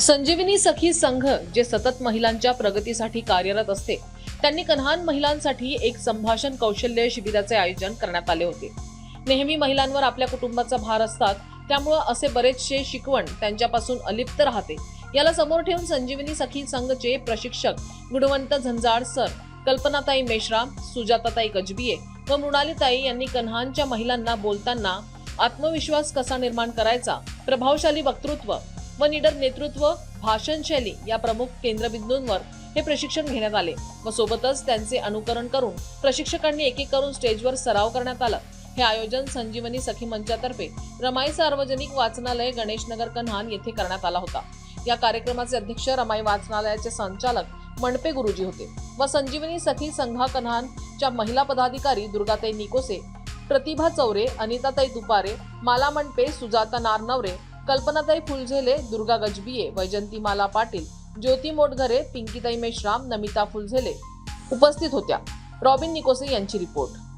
संजीवनी सखी संघ जे सतत महिलांच्या प्रगतीसाठी कार्यरत असते त्यांनी कन्हान महिलांसाठी एक संभाषण कौशल्य शिबिराचे आयोजन करण्यात आले होते. नेहमी महिलांवर आपल्या कुटुंबाचा भार असतात त्यामुळं असे बरेचसे शिकवण त्यांच्यापासून अलिप्त राहते. याला समोर ठेवून संजीवनी सखी संघचे प्रशिक्षक गुणवंत झंजाड सर कल्पनाताई मेश्राम सुजाताताई गजबिये व मृणालीताई यांनी कन्हानच्या महिलांना बोलताना आत्मविश्वास कसा निर्माण करायचा प्रभावशाली वक्तृत्व व निडर नेतृत्व भाषणशैली या प्रमुख केंद्रबिंदूंवर हे प्रशिक्षण घेण्यात आले. व सोबतच त्यांचे अनुकरण करून प्रशिक्षकांनी एक एक करून स्टेजवर सराव करण्यात आला. हे आयोजन संजीवनी सखी मंचातर्फे रमाई सार्वजनिक वाचनालय गणेशनगर कन्हान येथे करण्यात आला होता. या कार्यक्रमाचे अध्यक्ष रमाई वाचनालयाचे संचालक मणपे गुरुजी होते व संजीवनी सखी संघा कन्हानच्या महिला पदाधिकारी दुर्गाताई निकोसे प्रतिभा चौरे अनिताताई दुपारे माला मणपे सुजाता नारनवरे कल्पनाताई फुलझेले दुर्गा गजबिये वैजंतीमाला पाटील ज्योती मोटघरे पिंकीताई मेश्राम नमिता फुलझेले उपस्थित होत्या. रॉबिन निकोसे यांची रिपोर्ट.